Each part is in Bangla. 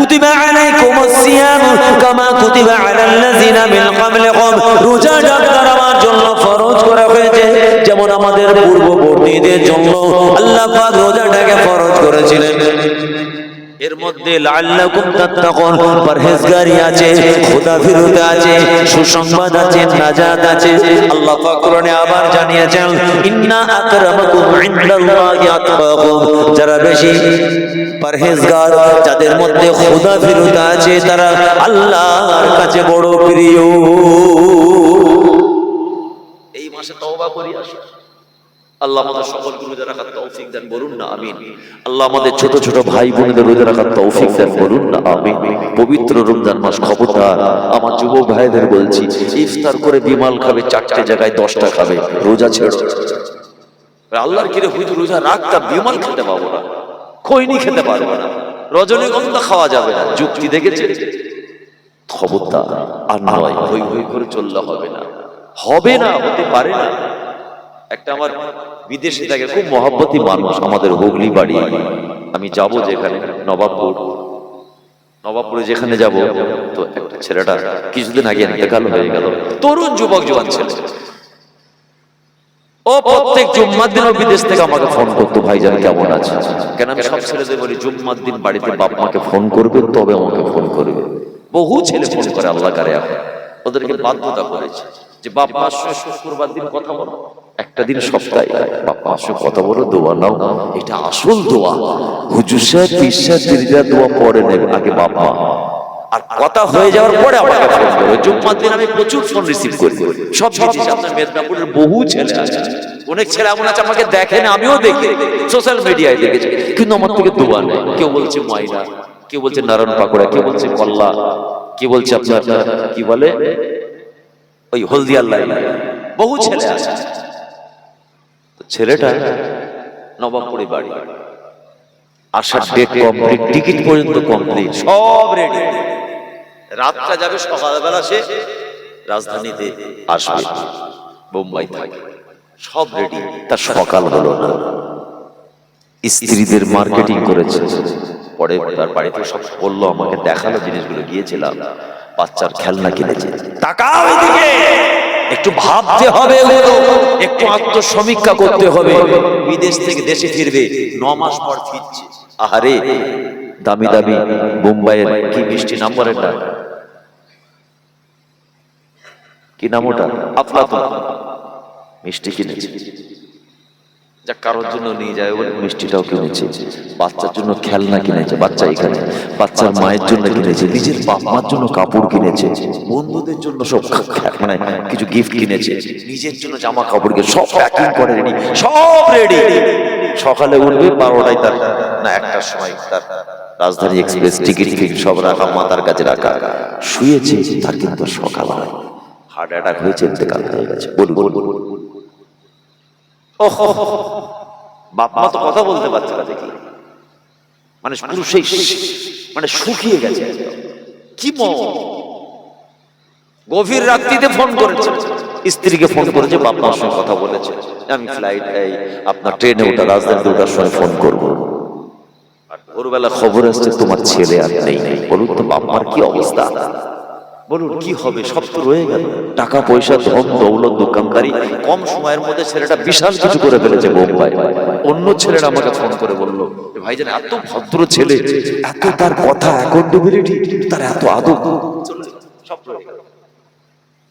কুতিবা আলাইকুমুস সিয়াম কামা কুতিবা আলাল্লাযীনা মিন ক্বাবলিকুম রোজা ডাক্তার আমার জন্য ফরজ করা হয়েছে, যেমন আমাদের পূর্ববর্তীদের জন্য আল্লাহ পাক রোজাটাকে ফরজ করেছিলেন। এর মধ্যে লাআল্লাকুম তাত্তাকুন পরহেজগারি আছে খোদাফিরত আছে সুসংবাদ আছে নাজাত আছে। আল্লাহ পাক কোরআনে আবার জানিয়েছেন ইন্না আকরামাকুম ইনদাল্লাহি আতকাকুম যারা বেশি পরহেজগার যাদের মধ্যে খোদাফিরত আছে তারা আল্লাহর কাছে বড় প্রিয়। এই মাসে তওবা করি আসো। আল্লাহ আমাদের সকল রোজা রাখার তৌফিক দেন, বলুন না, আমিন। আল্লাহ আমাদের ছোট ছোট ভাই বোনদের রোজা রাখার তৌফিক দেন, বলুন না, আমিন। পবিত্র রমজান মাস খবরদার, আমার যুবক ভাইদের বলছি, ইফতার করে বিমাল খাবে, চারটে জায়গায় দশটা খাবে, রোজা ছেড়ো। আল্লাহর কিরে হুজুর, রোজা রাখতা বিমাল খেতে পাবো না। খৈনি খেতে পারব না। রজনীগন্ধা খাওয়া যাবে না, যুক্তি দেখেছে? খবরদার, আর নয়, হই হই করে চললে হবে না। হবে না, হতে পারে না। একটা আমার বিদেশে থাকে খুব মহাব্বতী মানুষ আমাদের হুগলি বাড়ি। আমি যাব যেখানে নবাবপুর। নবাবপুরে যেখানে যাব তো একটা ছেলেটা কিছুদিন আগে ইন্তেকাল হয়ে গেল। তরুণ যুবক জোয়ান ছেলে। ও প্রত্যেক জুম্মার দিনও বিদেশ থেকে আমাকে ফোন করতো ভাইজান কেমন আছে? কেন আমি সব ছেলেদের বলি জুম্মার দিন বাড়িতে বাপ মাকে ফোন করবে তবে আমাকে ফোন করবে। বহু ছেলে ফোন করে আল্লাহ কারে। এখন। ওদেরকে বাধ্যতা করেছে। যে বাপ মার শুক্রবার দিন কথা বলো। একটা দিন সপ্তাহে। বাপ মার কথা বলো, দোয়া নাও। এটা আসল দোয়া। হুজুর সাহেব সাহেব, দিদিরা দোয়া পরে নেবে আগে বাপ মা আর কথা হয়ে যাওয়ার পরে আমাকে ফোন করবে জুম্মার দিন আমি প্রচুর ফোন রিসিভ করি। সব জিনিস আপনার মেদিনীপুরের বহু ছেলে আছে। অনেক ছেলে এমন আছে, আমাকে দেখেন আমিও দেখি। সোশ্যাল মিডিয়ায় দেখেছি। কিন্তু আমার থেকে দোয়া নেই। কেউ বলছে ময়না, কেউ বলছে নারায়ণ পাকোড়া, কেউ বলছে কল্লা, কেউ বলছে আপনার, কি বলে? ওই হলদিয়াল্লাহ বহু ছেলে আছে। ছেলেটা নবাবপুরে বাড়ি। আসার ডেট কমপ্লিট টিকিট পর্যন্ত কমপ্লিট সব রেডি রাতটা যাবে সকালবেলা সে রাজধানীতে আসবে, বোম্বাই থাকে। সব রেডি তার সকাল হলো না। স্ত্রীদের মার্কেটিং করেছে। পরে তার বাড়িতে সব বলল, আমাকে দেখাল জিনিসগুলো, গিয়েছিলাম। বাচ্চার খেলনা কিনেছে। তাকাও এদিকে। একটু ভাবতে হবে একটু আত্মসমীক্ষা করতে হবে। বিদেশ থেকে দেশে ফিরবে ন মাস পর ফিরছে। আহারে দামি দামি মুম্বাইয়ের কি মিষ্টি নাম্বারের না কি নাম ওটা আফলাতুন। মিষ্টি কিনেছে। যা কারোর জন্য নিয়ে যায় বলে মিষ্টিটাও কিনেছে। বাচ্চার জন্য খেলনা কিনেছে, বাচ্চা এখানে। বাচ্চার মায়ের জন্য কিনেছে, নিজের বাপ মার জন্য কাপড় কিনেছে, বন্ধুদের জন্য সব মানে কিছু গিফট কিনেছে, নিজের জন্য জামা কাপড় কিনে সব প্যাকিং করে রেডি, সব রেডি সকালে উঠবে বারোটায় তার, না একটার সময় তার রাজধানী এক্সপ্রেস টিকিট ফিকিট সব রাখা মাথার কাছে রাখা। শুয়েছে, তার কিন্তু সকাল হয় হার্ট অ্যাটাক হয়েছে, ইন্তেকাল হয়ে গেছে। বলুন বলুন। বাপ, মা তো কথা বলতে পারছে না দেখি। মানে পুরো সেই মানে শুকিয়ে গেছে। কি গভীর রাত্রিতে ফোন করেছে। স্ত্রীকে ফোন করেছে, বাপ সঙ্গে কথা বলেছে। আমি ফ্লাইট এই, আপনার ট্রেনে ওটা রাজধানীতে ওঠার সময় ফোন করব। ভোরবেলা খবর আসছে, তোমার ছেলে আর নেই। বলুন তো, বাপ কি অবস্থা? বলুন কি হবে? সব তো রয়ে গেল। টাকা পয়সা ধন দৌলত দোকানদারি কম সময়ের মধ্যে ছেলেটা বিশাল কিছু করে ফেলেছে বোম্বাই। অন্য ছেলেরা আমাকে ফোন করে বলল ভাইজান এত ভদ্র ছেলে এত তার কথা অ্যাকাউন্টেবিলিটি তার এত আদব। সব রয়ে গেল।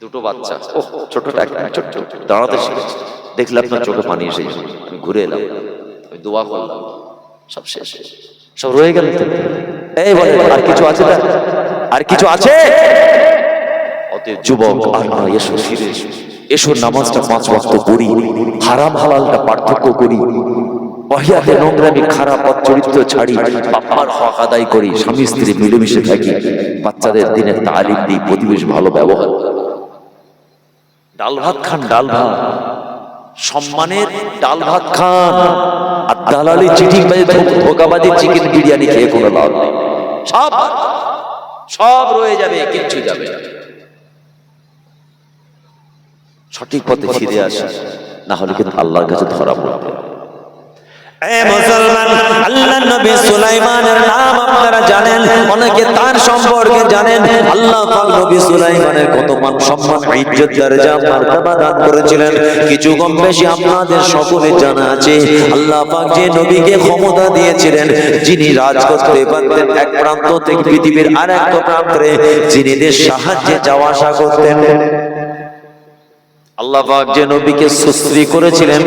দুটো বাচ্চা ও ছোটটা একটা ছোট্ট দাঁড়াতে শিখেছে। দেখলে আপনার চোখে পানি এসে। আমি ঘুরে এলাম। আমি দোয়া করলাম। সব শেষ। সব রয়ে গেল। এই বলে আর কিছু আছে না? আর কিছু আছে? অতএব যুবক আর না এসো ফিরে এসো। এসো নামাজটা পাঁচ ওয়াক্ত পড়ি হারাম হালালটা পার্থক্য করি। বহিয়াতে নোংরামি খারাপ পথ চরিত্র ছাড়ি বাপ্পার হক আদায় করি স্বামী স্ত্রী মিলেমিশে থাকি। বাচ্চাদের দিনে তালিম দিই প্রতিবেশ ভালো ব্যবহার ডাল ভাত খান ডাল ভাত। সম্মানের ডাল ভাত খান। আর দালালি চিঠি চিকেন বিরিয়ানি খেয়ে কোনো লাভ নেই। সব সব রয়ে যাবে, কিচ্ছু যাবে সঠিক পথে ফিরে আসে, না হলে কিন্তু আল্লাহর কাছে ধরা পড়বে। কিছু কম বেশি আপনাদের সকলে জানা আছে। আল্লাহ যে নবীকে ক্ষমতা দিয়েছিলেন, যিনি রাজ করতে পারতেন এক প্রান্ত থেকে পৃথিবীর আর এক প্রান্তে, যিনি দেশ সাহায্যে যাওয়া আসা করতেন। আল্লাহ যে নবীকে সুশ্রী করেছিলেন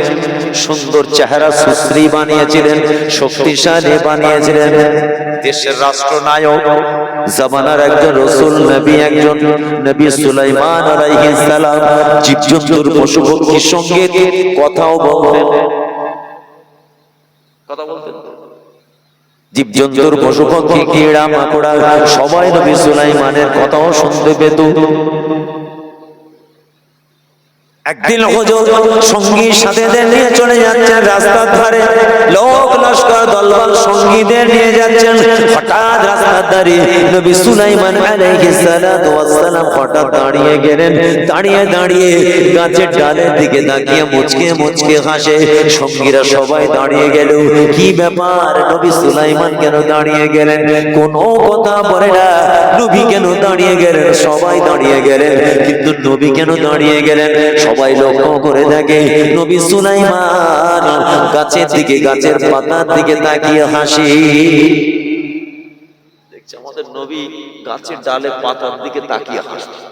সুন্দর চেহারা সুশ্রী বানিয়েছিলেন, শক্তিশালী বানিয়েছিলেন। দেশের রাষ্ট্রনায়ক, জামানার একজন রসুল, নবী একজন, নবী সুলাইমান আলাইহিস জীবজন্তুর পশু পক্ষীর সঙ্গে কথাও বলতেন। কথা বলতেন? জীবজন্তুর পশু পক্ষী কীড়া, মাকড়া, সবাই নবী সুলাইমানের কথাও শুনতে পেত। একদিন হুজুর সঙ্গী সাথীদের নিয়ে চলে যাচ্ছেন রাস্তার ধারে। লোক লস্কর দলবল সঙ্গীদের নিয়ে যাচ্ছেন। হঠাৎ রাস্তার ধারে নবী সুলাইমান আলাইহিস সালাতু ওয়াস হঠাৎ দাঁড়িয়ে গেলেন। দাঁড়িয়ে দাঁড়িয়ে গাছের ডালের দিকে তাকিয়ে মুচকে মুচকে হাসে। সঙ্গীরা সবাই দাঁড়িয়ে গেল। কি ব্যাপার? নবী সুলাইমান কেন দাঁড়িয়ে গেলেন? কোনো কথা বলে না। নবী কেন দাঁড়িয়ে গেলেন? সবাই দাঁড়িয়ে গেলেন। কিন্তু নবী কেন দাঁড়িয়ে গেলেন? সবাই লক্ষ্য করে থাকে নবী সুলাইমান গাছের দিকে, গাছের পাতার দিকে তাকিয়ে হাসি। দেখছে আমাদের নবী গাছের ডালে পাতার দিকে তাকিয়ে হাসছে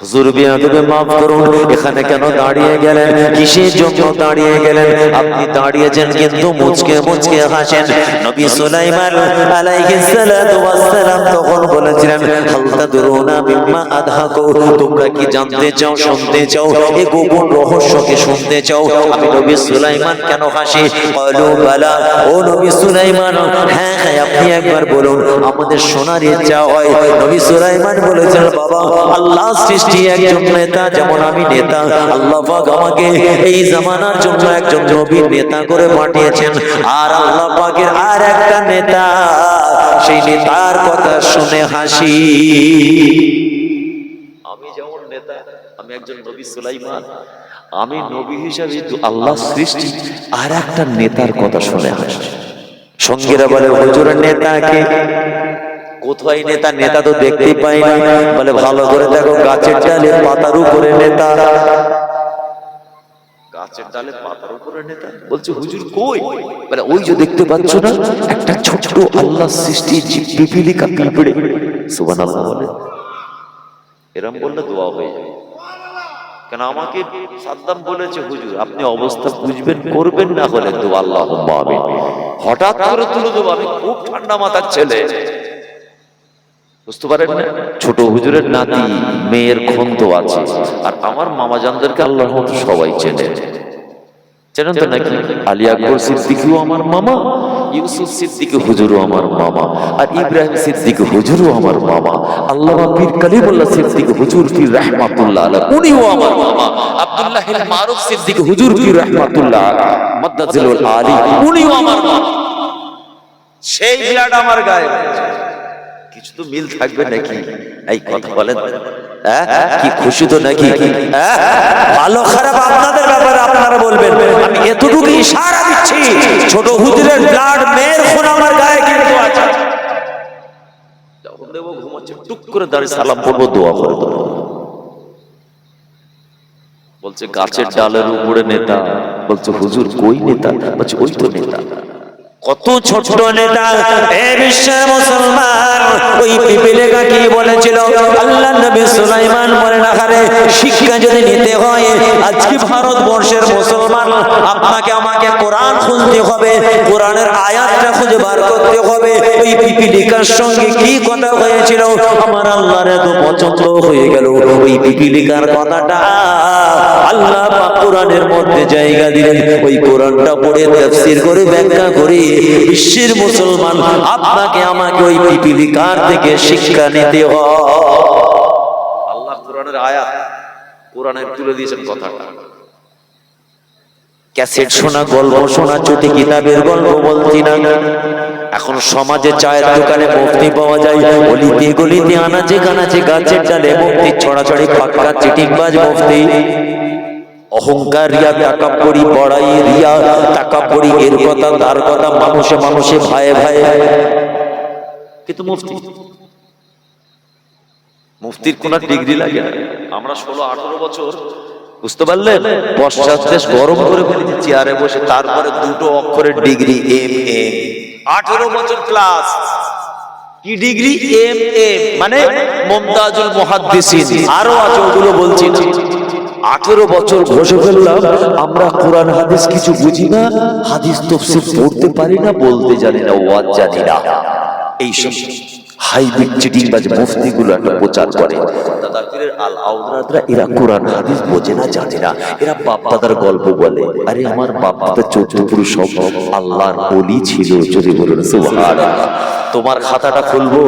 হুজুর বিয়াদবে মাফ করুন, এখানে কেন দাঁড়িয়ে গেলেন? কিসের জন্য দাঁড়িয়ে গেলেন? আপনি দাঁড়িয়েছেন কিন্তু মুচকে মুচকে হাসেন। নবী সুলাইমান আলাইহিস সালাতু ওয়াস সালাম তখন বলেছিলেন হাল তাদরুনা মিম্মা আদহাকু, তোমরা কি জানতে চাও, শুনতে চাও? এই গোপন রহস্যকে শুনতে চাও? আমি নবী সুলাইমান কেন হাসি? বলো বালা, ও নবী সুলাইমান হ্যাঁ হ্যাঁ আপনি একবার বলুন, আমাদের শোনার ইচ্ছা হয়। নবী সুলাইমান বলেছেন, বাবা, আল্লাহ সৃষ্টি একজন নেতা, যেমন আমি নেতা। আল্লাহ আমাকে এই জামানার জন্য একজন নবীর নেতা করে পাঠিয়েছেন। আর আল্লাহ পাকের আর একটা নেতা, সেই নেতার কথা শুনে হাসি। আমি যেমন নেতা, আমি একজন নবী সুলাইমান। আমি নবী হিসাবে আল্লাহ সৃষ্টি, আর একটা নেতার কথা শুনে হাসি। সঙ্গীরা বলে হুজুরের নেতাকে কোথায় নেতা নেতা তো দেখতেই পাই না। বলে ভালো করে দেখো গাছের ডালে পাতার উপরে নেতা। গাছের ডালে পাতার উপরে নেতা। বলছে হুজুর কই? বলে ওই যে দেখতে পাচ্ছ না একটা ছোট্ট আল্লাহ সৃষ্টি জীব পিপিলিকা পিঁপড়ে। সুবহানাল্লাহ বলে। এরম বললে দোয়া হয়ে যাবে। কেন আমাকে সাদ্দাম বলেছে হুজুর আপনি অবস্থা বুঝবেন করবেন না হলে তো আল্লাহ হঠাৎ করে তুলে দেবো আমি খুব ঠান্ডা মাথার ছেলে। বুঝতে পারেন? ছোট হুজুরের নাতি, মেয়ের খন্ত আছে। আর আমার মামা জানদেরকে আল্লাহর মতো সবাই চেনে। চেনেন তো নাকি? আলী আকবর সিদ্দিকিও আমার মামা, ইউসুফ সিদ্দিকি হুজুরও আমার মামা, আর ইব্রাহিম সিদ্দিকি হুজুরও আমার মামা। আল্লাহ পীর কালিমুল্লাহ সিদ্দিকি হুজুর পীর রাহমাতুল্লাহ আলাইহ উনিও আমার মামা। আব্দুল্লাহ মারুফ সিদ্দিকি হুজুর পীর রাহমাতুল্লাহ মাদ্দাজিলুল আলী উনিও আমার মামা। সেই ব্লাড আমার গায়ে কিছু তো মিল থাকবে নাকি? এই কথা বলেন। হ্যাঁ? কি খুশি তো নাকি? হ্যাঁ ভালো খারাপ আপনাদের ব্যাপারে আপনারা বলবেন। আমি এতটুকু ইশারা দিচ্ছি। ছোট হুজুরের ব্লাড মেয়ের খুন আমার গায়ে কিন্তু আছে। যখন দেবো ঘুমাচ্ছে টুক করে দাঁড়িয়ে সালাম পড়ব দোয়া করে দেবো। বলছে গাছের ডালের উপরে নেতা। বলছে হুজুর কই নেতা? বলছে ওই তো নেতা। কত ছোট নেতা। এ ওই কি বলেছিল নবী সুলাইমান বলে না শিক্ষা যদি নিতে হয়, আজকে ভারতবর্ষের মুসলমান, আপনাকে আমাকে কোরআন খুঁজতে হবে, কোরআনের আয়াতটা খুঁজে বার করতে হবে। ওই পিপিলিকার সঙ্গে কি কথা হয়েছিল? আমার আল্লাহর এত পছন্দ হয়ে গেল। ওই পিপিলিকার কথাটা আল্লাহ কোরআনের মধ্যে জায়গা দিলেন। ওই কোরআনটা পড়ে করে ব্যাখ্যা করে বিশ্বের মুসলমান, আপনাকে আমাকে ওই পিপিলিকার থেকে শিক্ষা নিতে হয়। আল্লাহ কোরআনের কোরআনে তুলে দিয়েছেন কথাটা। ক্যাসেট শোনা গল্প শোনা চুটি কিতাবের গল্প বলছি না। এখন সমাজে চায়ের দোকানে মুক্তি পাওয়া যায় গলিতে গলিতে আনাচে কানাচে গাছের ডালে মুক্তি ছড়াছড়ি পাক্কা চিটিংবাজ মুক্তি অহংকার রিয়া টাকা পড়ি বড়াই রিয়া টাকা পড়ি এর কথা তার কথা মানুষে মানুষে ভাই ভাই কিন্তু মুফতি মুফতির কোন ডিগ্রি লাগে? আমরা ষোলো আঠারো বছর বুঝতে পারলেন? পশ্চাৎ গরম করে ফেলেছি চেয়ারে বসে তারপরে দুটো অক্ষরের ডিগ্রি এম এ আঠারো বছর ক্লাস কি ডিগ্রি এম এ মানে মমতাজুল মুহাদ্দিসিন। আরও আছে ওগুলো বলছি। আঠেরো বছর ঘষে ফেললাম আমরা কোরআন হাদিস কিছু বুঝি না হাদিস তফসির পড়তে পারি না বলতে জানি না ওয়াজ জানি না। এইসব হাইব্রিড চিটিংবাজ মুফতিগুলো একটা প্রচার করে। দাদাপীরের আল আউদরাতরা এরা কোরআন হাদিস বোঝে না জানে না। এরা বাপ দাদার গল্প বলে। আরে আমার বাপ দাদা চোদ্দ পুরুষ সব আল্লাহর অলি ছিল যদি বলুন সুবহানাল্লাহ। তোমার খাতাটা খুলবো?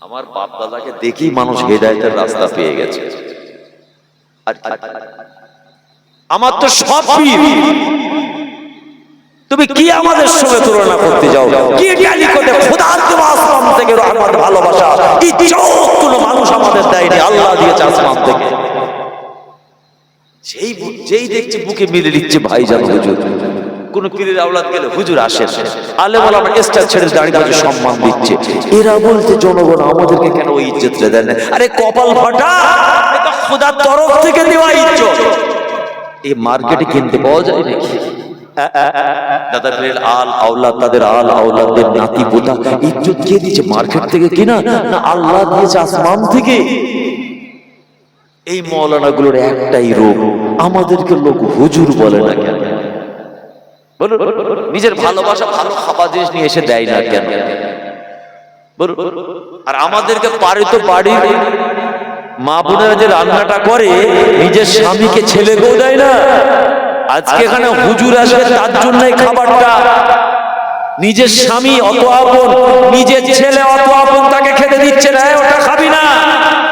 আমার বাপ দাদাকে দেখেই মানুষ হেদায়েতের রাস্তা পেয়ে গেছে। আর আমার তো সব পীর। তুমি কি আমাদের সঙ্গে তুলনা করতে যাও? কি জ্ঞানী করে খোদার দেওয়া আসমান থেকে রহমত ভালোবাসা? ইজ্জত কোনো মানুষ আমাদের দেয়নি? আল্লাহ দিয়েছে আসমান থেকে। যেই যেই দেখছে বুকে মিলে নিচ্ছে ভাইজান হুজুর। কোন পীরের আওলাদ গেলে হুজুর আসে আলে বলে আমার স্টার ছেড়ে দাঁড়িয়ে দাঁড়িয়ে সম্মান দিচ্ছে। এরা বলতে জনগণ আমাদেরকে কেন ওই ইজ্জতটা দেন না? আরে কপাল ফাটা! এটা খোদার তরফ থেকে দেওয়া ইজ্জত। এই মার্কেটে কিনতে পাওয়া যায় নাকি? আমাদেরকে লোক হুজুর বলে না কেন? নিজের ভালোবাসা ভালো খাবার জিনিস নিয়ে এসে দেয় না কেন? আর আমাদেরকে পারে তো মা বোনেরা যে রান্নাটা করে, নিজের স্বামীকে ছেলেকেও দেয় না? আজকে এখানে হুজুর আসবে, তার জন্যই খাবারটা। নিজের স্বামী অত আপন, নিজের ছেলে অত আপন, তাকে খেতে দিচ্ছে না। ওটা খাবি না।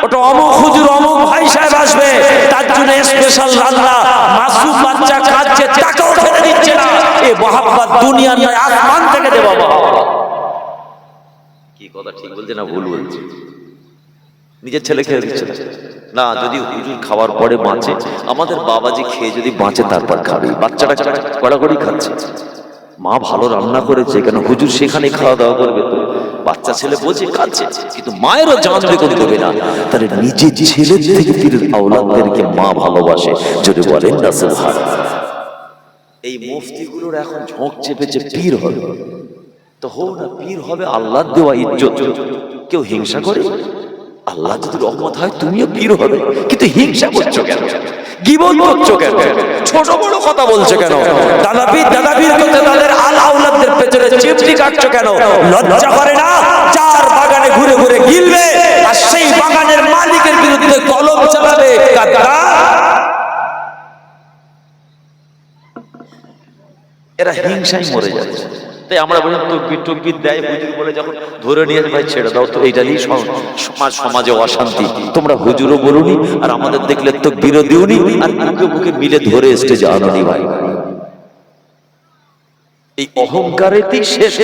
ওটা অমুক হুজুর, অমুক ভাই সাহেব আসবে। তার জন্য স্পেশাল রান্না। মাসুম বাচ্চা খাচ্ছে, তাকেও খেতে দিচ্ছে না। এ মহাব্বাত, দুনিয়া নয়, আসমান থেকে দে বাবা। কি কথা, ঠিক বলছে না ভুল বলছে? নিজের ছেলে খেয়ে দিচ্ছে না। না, যদি হুজুর খাওয়ার পরে বাঁচে, আমাদের বাবাজি খেয়ে যদি বাঁচে, তারপর খাবে। বাচ্চাটা কড়াকড়ি খাচ্ছে। মা ভালো রান্না করেছে কেন? হুজুর সেখানে খাওয়া দাওয়া করবে তো। বাচ্চা ছেলে বোঝে খাচ্ছে কিন্তু মায়েরও জান বেতন দেবে না। তাহলে নিজের ছেলের থেকে মা ভালোবাসে। যদি বলেন, না সুবহানাল্লাহ এই মুফতিগুলোর এখন ঝোঁক চেপেছে, পীর হবে। তো হোক না, পীর হবে আল্লাহ দেওয়া ইজ্জত। কেউ হিংসা করে? আল্লাহ যদি রহমত হয় তুমিও পীর হবে। কিন্তু হিংসা করছ কেন? গিবন করছ কেন? ছোট বড় কথা বলছো কেন? দাদাবীর দাদাবীর করতে তাদের আল আউলাদদের পেছনে চিপটি কাটছো কেন? লজ্জা করে না? চার বাগানে ঘুরে ঘুরে গিলবে আর সেই বাগানের মালিকের বিরুদ্ধে কলম চালাবে। কাদা এরা হিংসায় মরে যাচ্ছে। তাই আমরা দেয় হুজুর বলে যখন ধরে নিয়ে ভাই, ছেড়ে দাও তো। এইটারই সম- সমাজ, সমাজে অশান্তি। তোমরা হুজুরও বলুনি, আর আমাদের দেখলে তো আর মিলে ধরে আনুনি ভাই। এই অহংকারেতেই শেষ।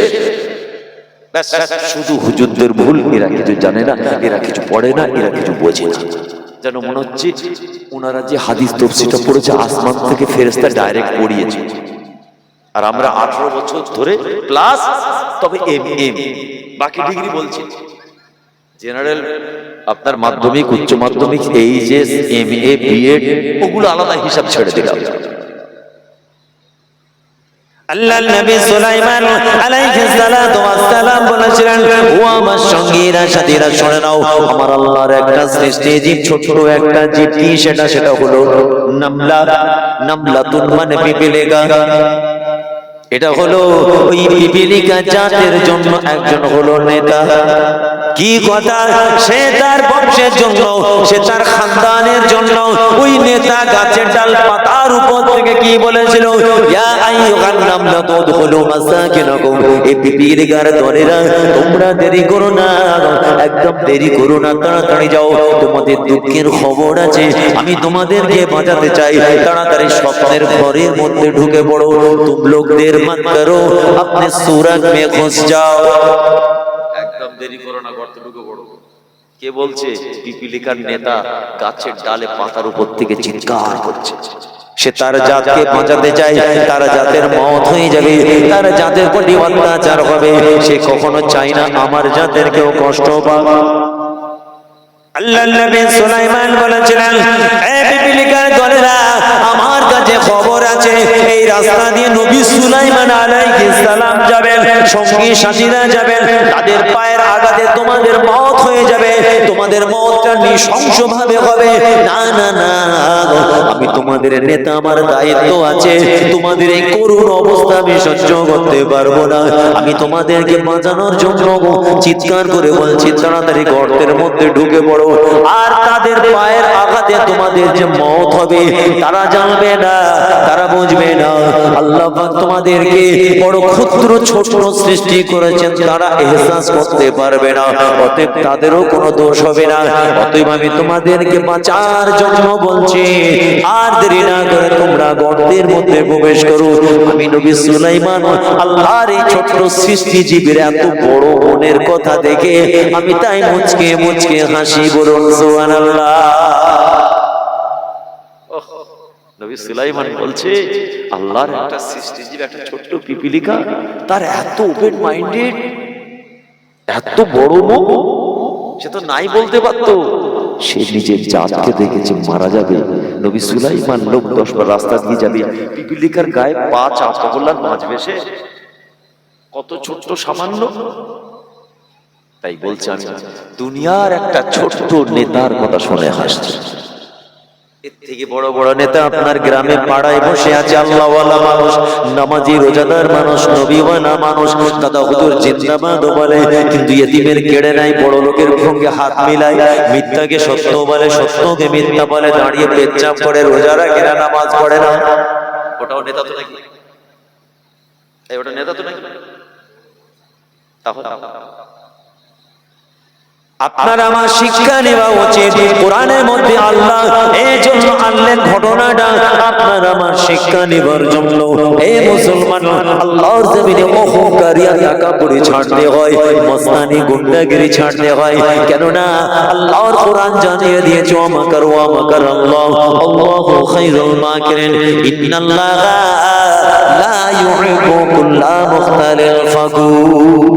শুধু হুজুরদের ভুল, এরা কিছু জানে না, এরা কিছু পড়ে না, এরা কিছু বোঝে না। যেন মনে হচ্ছে, ওনারা যে হাদিস তফসিটা পড়েছে, আসমান থেকে ফেরেস্তা ডাইরেক্ট পড়িয়েছে। আর আমরা আঠারো বছর ধরে প্লাস তবে এম এম বাকি ডিগ্রি বলছি। জেনারেল আপনার মাধ্যমিক, উচ্চ মাধ্যমিক এইচএস এম এ বিএড ওগুলো আলাদা হিসাব ছেড়ে দিলাম। আল্লাহ নবী সুলাইমান আলাইহিস সালাতু বলেছিলেন ও আমার সঙ্গীরা, সাথীরা, শুনে নাও, আমার আল্লাহর একটা সৃষ্টি জীব ছোট একটা জীব সেটা? সেটা হলো নামলা। নামলাতুন মানে পিপিলেগা। এটা হলো ওই পিপিলিকা জাতের জন্য একজন হলো নেতা। কি কথা? সে তার বংশের জন্য, সে তার খানদানের জন্য নেতা গাছের ডাল পাতার উপর থেকে কি বলেছিল? ইয়া আইয়ুহান মাসাকিনাকুম। এই পিপিলিকার দলেরা, তোমরা দেরি করো না, একদম দেরি করো না, তাড়াতাড়ি যাও। তোমাদের দুঃখের খবর আছে, আমি তোমাদেরকে বাঁচাতে চাই। তাড়াতাড়ি স্বপ্নের ঘরের মধ্যে ঢুকে পড়ো। তুম লোক দের মত করো। আপনি সুরত মে ঘুস যাও একদম দেরি করো না গর্তে ঢুকে পড়ো কে বলছে, পিপিলিকার নেতা গাছের ডালে পাতার উপর থেকে চিৎকার করছে। সে তার জাতকে বাঁচাতে চায়, তার জাতের মত হয়ে যাবে, তার জাতের প্রতি অত্যাচার হবে। সে কখনো চায় না আমার জাতের কেউ কষ্ট পাক। আল্লাহ নবী সুলাইমান বলেছিলেন, এ পিপিলিকার দলেরা, আমার কাছে খবর আছে, এই রাস্তা দিয়ে নবী সুলাইমান আলাইহিস যাবেন, সঙ্গী সাথীরা যাবেন, তাদের পায়ের আঘাতে তোমাদের মত হয়ে যাবে, তোমাদের মতটা হবে। না না না আমি তোমাদের নেতা, আমার দায়িত্ব আছে, তোমাদের এই করুণ অবস্থা আমি সহ্য করতে পারব না। আমি তোমাদেরকে বাঁচানোর জন্য চিৎকার করে বলছি, তাড়াতাড়ি গর্তের মধ্যে ঢুকে পড়ো। আর তাদের পায়ের আঘাতে তোমাদের যে মত হবে, তারা জানবে না। তারা বুঝবে না। আল্লাহ তোমাদেরকে বড় ক্ষুদ্র ছোট সৃষ্টি করেছেন। তারা এহসাস করতে পারবে না। অতএব তাদেরও কোনো দোষ হবে না। অতএব আমি তোমাদেরকে বাঁচার জন্য বলছি, আর দেরি না করে তোমরা গর্তের মধ্যে প্রবেশ করো। আমি নবী সুলাইমান আল্লাহর এই ছোট্ট সৃষ্টি জীবের এত বড় মনের কথা দেখে আমি তাই মুচকে মুচকে হাসি বলুন নবী সুলাইমান বলছে, আল্লাহর একটা সৃষ্টিজীব একটা ছোট্ট পিপিলিকা, তার এত ওপেন মাইন্ডেড এত বড় মুখ সে তো নাই বলতে পারতো। সে নিজের জাতকে দেখেছে, মারা যাবে। নবী সুলাইমান লোক দশ বার রাস্তা দিয়ে যাবে, পিপিলিকার গায়ে পা চাপা করলাম বাঁচবে সে? কত ছোট্ট সামান্য? তাই বলছে, আমি দুনিয়ার একটা ছোট্ট নেতার কথা শুনে হাসছে। এর থেকে বড় বড় নেতা আপনার গ্রামে পাড়ায় বসে আছে আল্লাহওয়ালা মানুষ, নামাজি, রোজাদার মানুষ, নবীওয়ালা মানুষ, দাদা হুজুর জিন্দাবাদ বলে, কিন্তু ইয়েতিমের কেড়ে নাই, বড় লোকের সঙ্গে হাত মিলায়, মিথ্যাকে সত্য বলে, সত্যকে মিথ্যা বলে, দাঁড়িয়ে পেচ্ছাপ করে, রোজা রাখে না, নামাজ পড়ে না। ওটাও নেতা তো নাকি? ওটা নেতা তো নাকি? তাহলে আপনার আমার শিক্ষা নেওয়া উচিত। কোরআনের মধ্যে আল্লাহ এই জন্য আনলেন ঘটনাটা। আপনার আমার শিক্ষা নেবার জন্য। এই মুসলমান, আল্লাহর জমিনে অহংকারিয়া টাকা পড়ে ছাড়তে হয়, মস্তানি, গুন্ডাগিরি ছাড়তে হয়। কেননা, আল্লাহর কোরআন জানিয়ে দিয়েছে আমাকার ও আমাকার আল্লাহ। আল্লাহু খায়রুল মাকিরিন। ইন্নাল্লাহা লা ইউহিব্বু কুল্লা মুখতালিল ফাকুর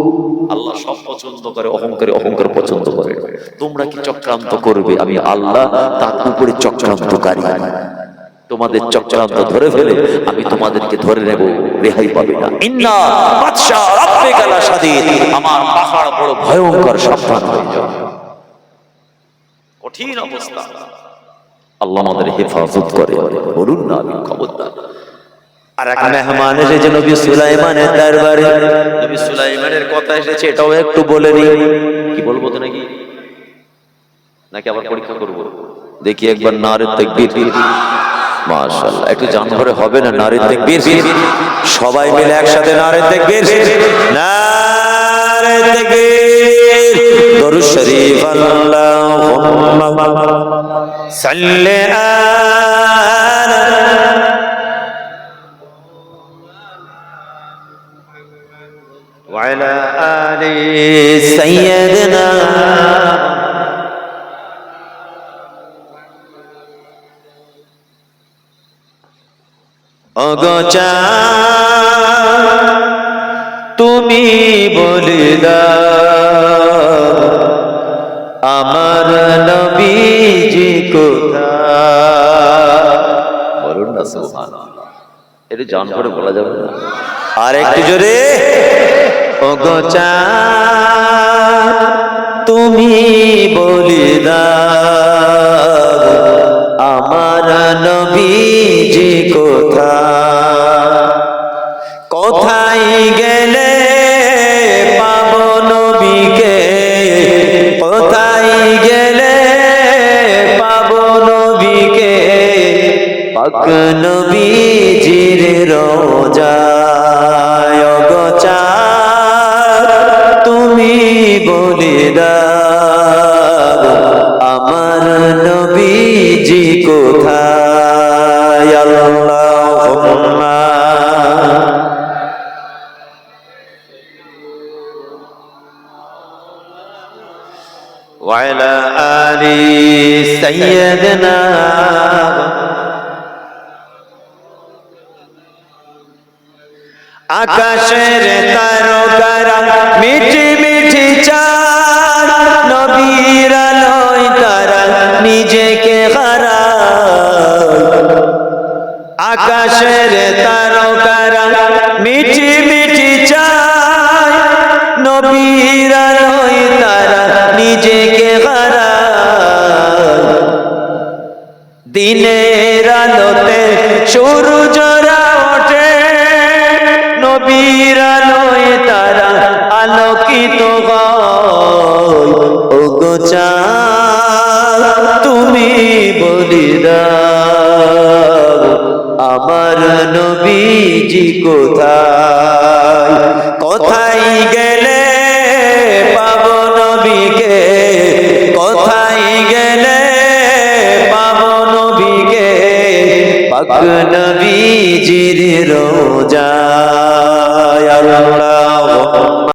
আল্লাহ সব পছন্দ করে, অহংকারী, অহংকার। পছন্দ করে তোমরা কি চক্রান্ত করবে? আমি আল্লাহ তার উপরে চক্রান্তকারী। তোমাদের চক্রান্ত ধরে ফেলে আমি তোমাদেরকে ধরে নেব রেহাই পাবে না। ইন্না বাদশা রাব্বিকা লাশাদীদ আমার পাহাড় বড় ভয়ঙ্কর সাবধান হয়ে যাবে কঠিন অবস্থা। আল্লাহ আমাদের হেফাজত করে। বলুন না আমি খবরদার। আর এক মেহমান এসেছে নবী সুলাইমানের দরবারে। নবী সুলাইমানের কথা এসেছে এটাও একটু বলে নি কি বলব তো নাকি নাকি আবার পরীক্ষা করব? দেখি একবার নারে তাকবীর। মাশাআল্লাহ একটু জানভরে হবে না নারে তাকবীর? সবাই মিলে একসাথে নারে তাকবীর। নারে তাকবীর। দরুদ শরীফ আল্লাহুম্মা। সাল্লি আলা وعلى آل سيدنا অগচা তুমি বলে দাও আমার নবীজি কোথায় বলুন না সুবহানাল্লাহ এটা জানভরে বলা যাবে না আর একটু জোরে অগচা তুমি বলি দাও, আমার নবীজি কোথা কোথায় গেলে পাব নবীকে? কোথায় গেলে পাব নবীকে? পাক وعلى آل سيدنا আকাশের তারকারা মিঠি মিঠি চাঁদ নবীর আলোয় তারা নিজেকে হারায় আকাশের তারকারা দিনের আলোতে সূর্যরা ওঠে। নবীর আলোয় তারা আলোকিত তুমি বলি দাও আমার নবীজি কোথায়? পাক